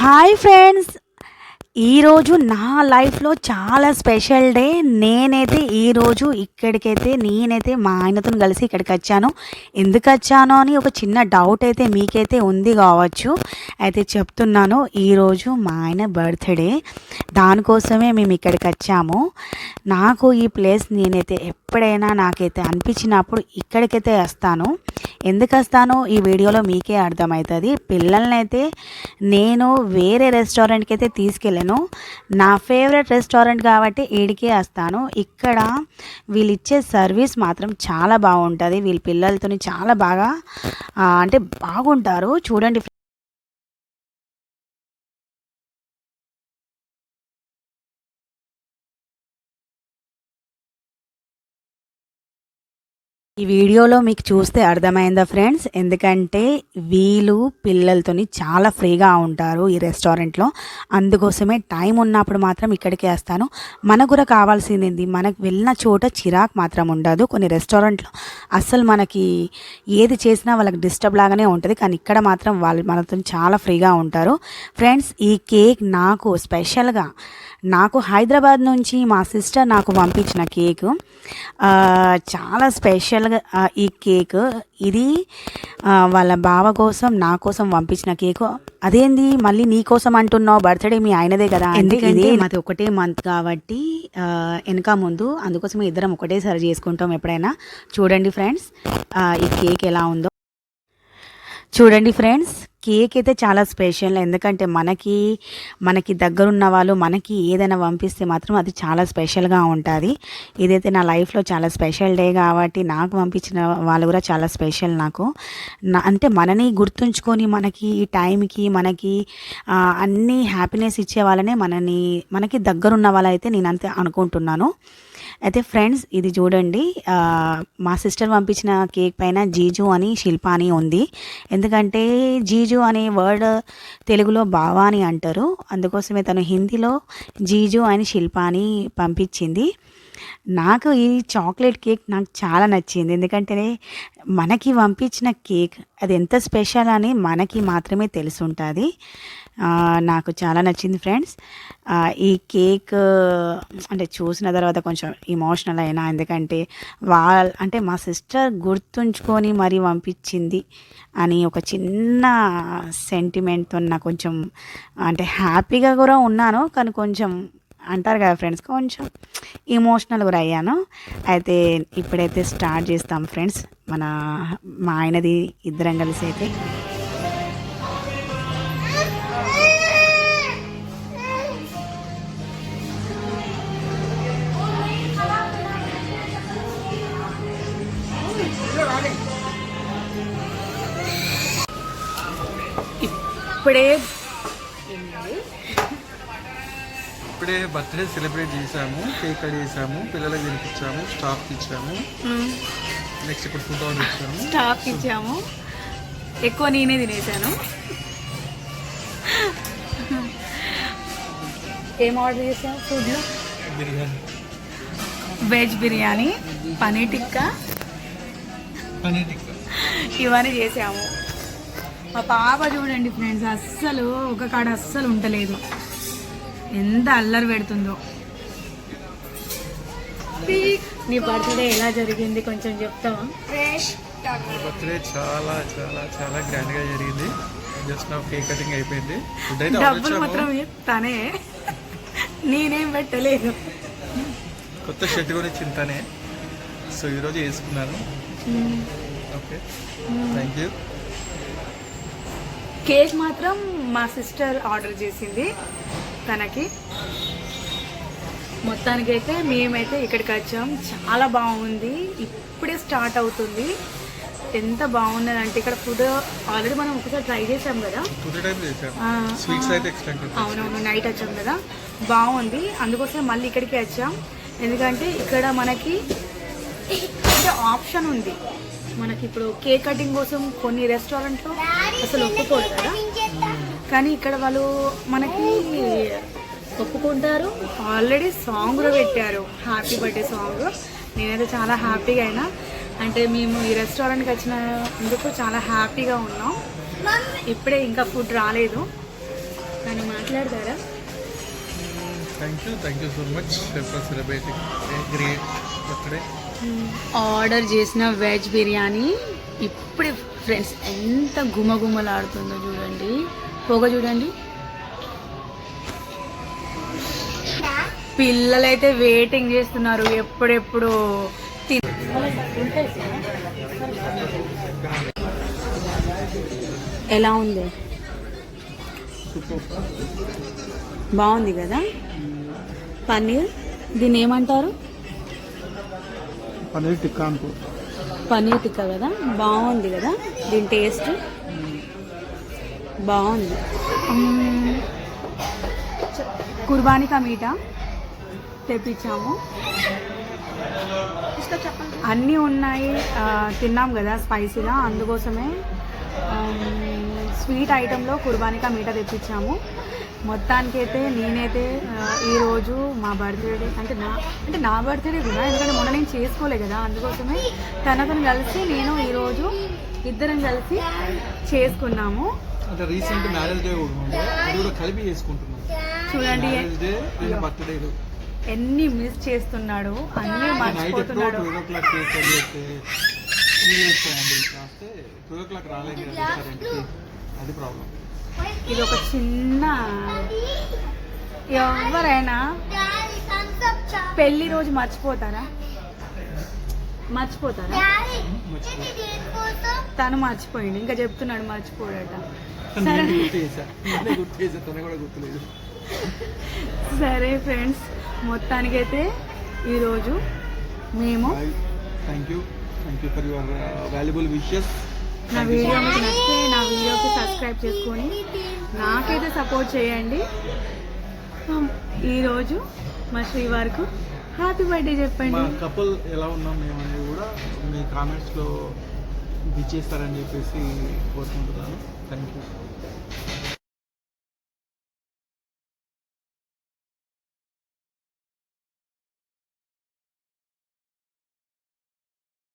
Hi friends. ఈరోజు నా లైఫ్లో చాలా స్పెషల్ డే. నేనైతే ఈరోజు ఇక్కడికైతే నేనైతే మా ఆయనతో కలిసి ఇక్కడికి వచ్చాను. ఎందుకు వచ్చాను అని ఒక చిన్న డౌట్ అయితే మీకైతే ఉంది కావచ్చు. అయితే చెప్తున్నాను ఈరోజు మా ఆయన బర్త్డే. దానికోసమే మేము ఇక్కడికి వచ్చాము. నాకు ఈ ప్లేస్ నేనైతే ఎప్పుడైనా నాకైతే అనిపించినప్పుడు ఇక్కడికైతే వస్తాను. ఎందుకు వస్తానో? ఈ వీడియోలో మీకే అర్థమవుతుంది. పిల్లల్ని అయితే నేను వేరే రెస్టారెంట్కి అయితే తీసుకెళ్ళాను. నా ఫేవరెట్ రెస్టారెంట్ కాబట్టి ఈడికే వస్తాను. ఇక్కడ వీళ్ళు ఇచ్చే సర్వీస్ మాత్రం చాలా బాగుంటుంది. వీళ్ళ పిల్లలతో చాలా బాగా అంటే బాగుంటారు. చూడండి ఈ వీడియోలో మీకు చూస్తే అర్థమైందా ఫ్రెండ్స్? ఎందుకంటే వీళ్ళు పిల్లలతోని చాలా ఫ్రీగా ఉంటారు ఈ రెస్టారెంట్లో. అందుకోసమే టైం ఉన్నప్పుడు మాత్రం ఇక్కడికే వేస్తాను. మనకు కూడా కావాల్సింది ఏంది? మనకు వెళ్ళిన చోట చిరాకు మాత్రం ఉండదు కొన్ని రెస్టారెంట్లో. అస్సలు మనకి ఏది చేసినా వాళ్ళకి డిస్టర్బ్ లాగానే ఉంటుంది. కానీ ఇక్కడ మాత్రం వాళ్ళు మనతో చాలా ఫ్రీగా ఉంటారు. ఫ్రెండ్స్ ఈ కేక్ నాకు స్పెషల్గా నాకు హైదరాబాద్ నుంచి మా సిస్టర్ నాకు పంపించిన కేక్ చాలా స్పెషల్గా ఈ కేక్. ఇది వాళ్ళ బావ కోసం నా కోసం పంపించిన కేక్. అదేంది? మళ్ళీ నీ కోసం అంటున్నావు? బర్త్డే మీ ఆయనదే కదా ఎందుకంటే మాది ఒకటే మంత్ కాబట్టి వెనక ముందు అందుకోసం ఇద్దరం ఒకటేసారి చేసుకుంటాం ఎప్పుడైనా. చూడండి ఫ్రెండ్స్ ఈ కేక్ ఎలా ఉందో. చూడండి ఫ్రెండ్స్ కేక్ అయితే చాలా స్పెషల్. ఎందుకంటే మనకి మనకి దగ్గరున్న వాళ్ళు మనకి ఏదైనా పంపిస్తే మాత్రం అది చాలా స్పెషల్గా ఉంటుంది. ఇదైతే నా లైఫ్లో చాలా స్పెషల్ డే కాబట్టి నాకు పంపించిన వాళ్ళు కూడా చాలా స్పెషల్ నాకు. నా అంటే మనని గుర్తుంచుకొని మనకి ఈ టైంకి మనకి అన్ని హ్యాపీనెస్ ఇచ్చే వాళ్ళనే మనని మనకి దగ్గరున్న వాళ్ళైతే నేను అంతే అనుకుంటున్నాను. అయితే ఫ్రెండ్స్ ఇది చూడండి. మా సిస్టర్ పంపించిన కేక్ పైన జీజు అని శిల్ప అని ఉంది. ఎందుకంటే జీజు అనే వర్డ్ తెలుగులో బావా అని అంటారు. అందుకోసమే తను హిందీలో జీజు అని శిల్ప అని పంపించింది. నాకు ఈ చాక్లెట్ కేక్ నాకు చాలా నచ్చింది. ఎందుకంటే మనకి పంపించిన కేక్ అది ఎంత స్పెషల్ అని మనకి మాత్రమే తెలిసి ఉంటుంది నాకు చాలా నచ్చింది ఫ్రెండ్స్. ఈ కేక్ అంటే చూసిన తర్వాత కొంచెం ఇమోషనల్ అయినా ఎందుకంటే వాళ్ళ అంటే మా సిస్టర్ గుర్తుంచుకొని మరీ పంపించింది అని ఒక చిన్న సెంటిమెంట్తో నాకు కొంచెం అంటే హ్యాపీగా కూడా ఉన్నాను. కానీ కొంచెం అంటారు కదా ఫ్రెండ్స్ కొంచెం ఇమోషనల్ కూడా అయ్యాను. అయితే ఇప్పుడైతే స్టార్ట్ చేస్తాం ఫ్రెండ్స్ మన మా ఆయనది ఇద్దరం కలిసి అయితే. ఇప్పుడే ఇప్పుడే బర్త్డే సెలబ్రేట్ చేసాము కేక్ కట్ చేసాము పిల్లలకు తినిపించాము స్టాఫ్కి ఇచ్చాము. నెక్స్ట్ ఇప్పుడు ఫుడ్ ఆర్డర్ ఇచ్చాము. స్టాప్ ఇచ్చాము. ఎక్కువ నేనే తినేసాను ఏం ఆర్డర్ చేసావు ఫుడ్లో బిర్యానీ. వెజ్ బిర్యానీ పనీర్ టిక్కా. పన్నీర్ టిక్కా. ఇవన్నీ చేసాము మా పాప చూడండి ఫ్రెండ్స్ అస్సలు ఒక కాడ అస్సలు ఉండలేదు ఎంత అల్లరి పెడుతుందో. నీ బర్త్డే ఎలా జరిగింది కొంచెం చెప్తావా? బర్త్డే చాలా చాలా చాలా గ్రాండ్గా జరిగింది. జస్ట్ నా కేక్ కటింగ్ అయిపోయింది. డబ్బులు మాత్రం తనే. నేనేం పెట్టలేదు. కొత్త షర్ట్ కూడా చింతనే సో ఈరోజు వేసుకున్నాను. ఓకే. థ్యాంక్ యూ కేక్ మాత్రం మా సిస్టర్ ఆర్డర్ చేసింది. తనకి. మొత్తానికైతే మేమైతే ఇక్కడికి వచ్చాం. చాలా బాగుంది. ఇప్పుడే స్టార్ట్ అవుతుంది. ఎంత బాగున్నది అంటే ఇక్కడ ఫుడ్ ఆల్రెడీ మనం ఒకసారి ట్రై చేసాం కదా? అయితే అవునవును నైట్ వచ్చాం కదా. బాగుంది. అందుకోసం మళ్ళీ ఇక్కడికి వచ్చాం. ఎందుకంటే ఇక్కడ మనకి అంటే ఆప్షన్ ఉంది. మనకి ఇప్పుడు కేక్ కటింగ్ కోసం కొన్ని రెస్టారెంట్లో అసలు ఒప్పుకోరు కదా. కానీ ఇక్కడ వాళ్ళు మనకి ఒప్పుకుంటారు. ఆల్రెడీ సాంగ్ కూడా పెట్టారు. హ్యాపీ బర్త్డే సాంగ్ నేనైతే చాలా హ్యాపీగా అయినా. అంటే మేము ఈ రెస్టారెంట్కి వచ్చినందుకు చాలా హ్యాపీగా ఉన్నాం. ఇప్పుడే ఇంకా ఫుడ్ రాలేదు. కానీ మాట్లాడతారా? Thank you thank you so much for celebrating great birthday order చేసిన వెజ్ బిర్యానీ. ఇప్పుడే ఫ్రెండ్స్ ఎంత గుమగుమలాడుతుందో చూడండి. పొగ చూడండి. పిల్లలైతే వెయిటింగ్ చేస్తున్నారు ఎప్పుడెప్పుడు. ఎలా ఉంది? బాగుంది కదా? పన్నీర్? దీన్ని ఏమంటారు? పన్నీర్ టిక్కా పన్నీర్ టిక్కా కదా? బాగుంది కదా? దీని టేస్ట్? బాగుంది. కుర్బానీ కా తెప్పించాము. అన్నీ ఉన్నాయి తిన్నాం కదా స్పైసీగా అందుకోసమే స్వీట్ ఐటెంలో కుర్బానీ కా తెప్పించాము. మొత్తానికైతే నేనైతే ఈరోజు మా బర్త్డే అంటే నా అంటే నా బర్త్డే కూడా ఎందుకంటే మొన్న నేను చేసుకోలే కదా అందుకోసమే తనతో కలిసి నేను ఈరోజు ఇద్దరం కలిసి చేసుకున్నాము. అంటే రీసెంట్ మ్యారేజ్ డే కూడా ఉండే అది కూడా కలిపి చేసుకుంటున్నాం. చూడండి. మ్యారేజ్ డే అండ్ బర్త్డే ఎన్ని మిస్ చేస్తున్నాడు అన్నీ నైట్ మర్చిపోతున్నాడు. కేక్ కట్ చేస్తే కాస్తే క్లాక్ రాలేదు కదా అది ప్రాబ్లం ఇది ఒక చిన్న ఎవరైనా పెళ్ళి రోజు మర్చిపోతారా? మర్చిపోతారా? తను మర్చిపోయింది ఇంకా చెప్తున్నాడు మర్చిపోడట. సరే. ఫ్రెండ్స్. మొత్తానికైతే ఈరోజు మేము thank you thank you for your valuable wishes నా వీడియో మీకు నచ్చితే నా వీడియోకి సబ్స్క్రైబ్ చేసుకొని నాకైతే సపోర్ట్ చేయండి. ఈరోజు మా శ్రీవారికి హ్యాపీ బర్త్డే చెప్పండి. కపుల్ ఎలా ఉన్నాం మేము అనేది కూడా మీ కామెంట్స్లో ఇచ్చేస్తారని చెప్పేసి కోరుకుంటున్నాను. Thank you